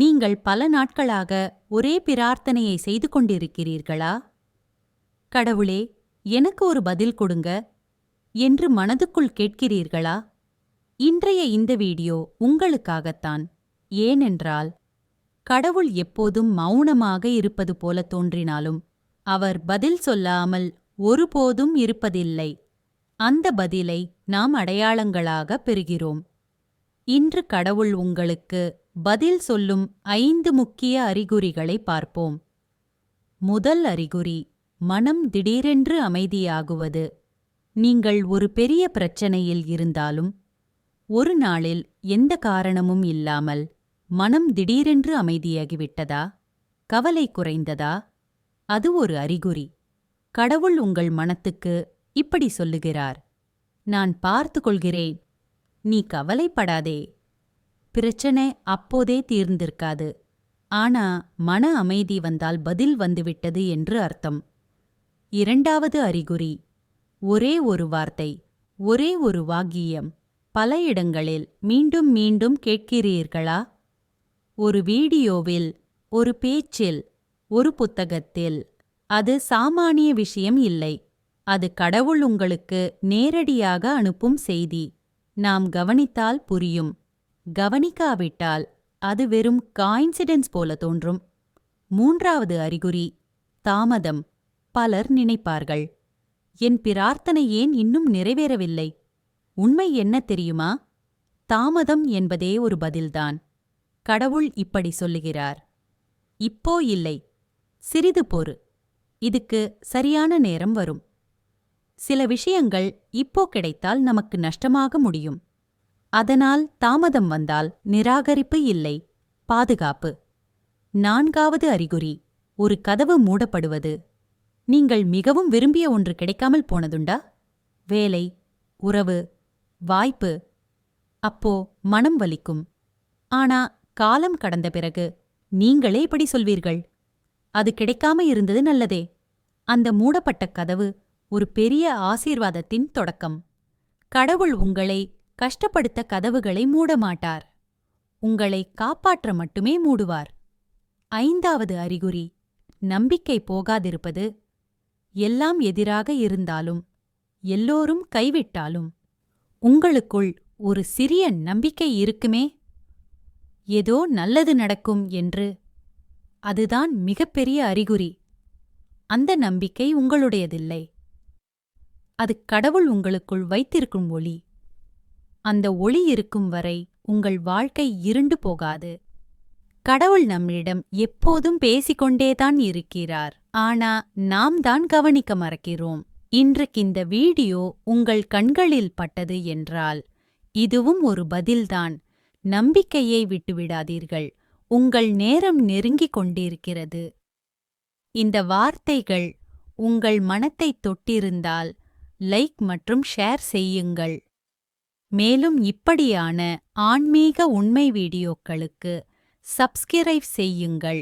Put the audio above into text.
நீங்கள் பல நாட்களாக ஒரே பிரார்த்தனையை செய்து கொண்டிருக்கிறீர்களா? கடவுளே எனக்கு ஒரு பதில் கொடுங்க என்று மனதுக்குள் கேட்கிறீர்களா? இன்றைய இந்த வீடியோ உங்களுக்காகத்தான். ஏனென்றால் கடவுள் எப்போதும் மௌனமாக இருப்பது போல தோன்றினாலும் அவர் பதில் சொல்லாமல் ஒருபோதும் இருப்பதில்லை. அந்த பதிலை நாம் அடையாளங்களாக பெறுகிறோம். இன்று கடவுள் உங்களுக்கு பதில் சொல்லும் ஐந்து முக்கிய அறிகுறிகளை பார்ப்போம். முதல் அறிகுறி மனம் திடீரென்று அமைதியாகுவது. நீங்கள் ஒரு பெரிய பிரச்சனையில் இருந்தாலும் ஒரு நாளில் எந்த காரணமும் இல்லாமல் மனம் திடீரென்று அமைதியாகிவிட்டதா? கவலை குறைந்ததா? அது ஒரு அறிகுறி. கடவுள் உங்கள் மனத்துக்கு இப்படி சொல்லுகிறார். நான் பார்த்து கொள்கிறேன். நீ கவலைப்படாதே. பிரச்சனை அப்போதே தீர்ந்திருக்காது. ஆனா மன அமைதி வந்தால் பதில் வந்துவிட்டது என்று அர்த்தம். இரண்டாவது அறிகுறி. ஒரே ஒரு வார்த்தை ஒரே ஒரு வாக்கியம். பல இடங்களில் மீண்டும் மீண்டும் கேட்கிறீர்களா? ஒரு வீடியோவில் ஒரு பேச்சில் ஒரு புத்தகத்தில். அது சாமானிய விஷயம் இல்லை. அது கடவுள் உங்களுக்கு நேரடியாக அனுப்பும் செய்தி. நாம் கவனித்தால் புரியும். கவனிக்காவிட்டால் அது வெறும் காயின்சிடென்ஸ் போல தோன்றும். மூன்றாவது அறிகுறி தாமதம். பலர் நினைப்பார்கள். என் பிரார்த்தனை ஏன் இன்னும் நிறைவேறவில்லை? உண்மை என்ன தெரியுமா? தாமதம் என்பதே ஒரு பதில்தான். கடவுள் இப்படி சொல்லுகிறார். இப்போ இல்லை. சிறிது பொறு. இதுக்கு சரியான நேரம் வரும். சில விஷயங்கள் இப்போ கிடைத்தால் நமக்கு நஷ்டமாக முடியும். அதனால் தாமதம் வந்தால் நிராகரிப்பு இல்லை. பாதுகாப்பு. நான்காவது அறிகுறி ஒரு கதவு மூடப்படுவது. நீங்கள் மிகவும் விரும்பிய ஒன்று கிடைக்காமல் போனதுண்டா? வேலை உறவு வாய்ப்பு. அப்போ மனம் வலிக்கும். ஆனா காலம் கடந்த பிறகு நீங்களே இப்படி சொல்வீர்கள். அது கிடைக்காம இருந்தது நல்லதே. அந்த மூடப்பட்ட கதவு ஒரு பெரிய ஆசீர்வாதத்தின் தொடக்கம். கடவுள் உங்களை கஷ்டப்படுத்த கதவுகளை மூட மாட்டார் உங்களை காப்பாற்ற மட்டுமே மூடுவார். ஐந்தாவது அறிகுறி நம்பிக்கை போகாதிருப்பது. எல்லாம் எதிராக இருந்தாலும் எல்லோரும் கைவிட்டாலும் உங்களுக்குள் ஒரு சிறிய நம்பிக்கை இருக்குமே? ஏதோ நல்லது நடக்கும் என்று. அதுதான் மிகப்பெரிய அறிகுறி. அந்த நம்பிக்கை உங்களுடையதில்லை. அது கடவுள் உங்களுக்குள் வைத்திருக்கும் ஒளி. அந்த ஒளி இருக்கும் வரை உங்கள் வாழ்க்கை இருண்டு போகாது. கடவுள் நம்மிடம் எப்போதும் பேசிக்கொண்டேதான் இருக்கிறார். ஆனா நாம் தான் கவனிக்க மறக்கிறோம். இன்றைக்கு இந்த வீடியோ உங்கள் கண்களில் பட்டது என்றால் இதுவும் ஒரு பதில்தான். நம்பிக்கையை விட்டுவிடாதீர்கள். உங்கள் நேரம் நெருங்கிக் கொண்டிருக்கிறது. இந்த வார்த்தைகள் உங்கள் மனத்தை தொட்டிருந்தால் லைக் மற்றும் ஷேர் செய்யுங்கள். மேலும் இப்படியான ஆன்மீக உண்மை வீடியோக்களுக்கு சப்ஸ்கிரைப் செய்யுங்கள்.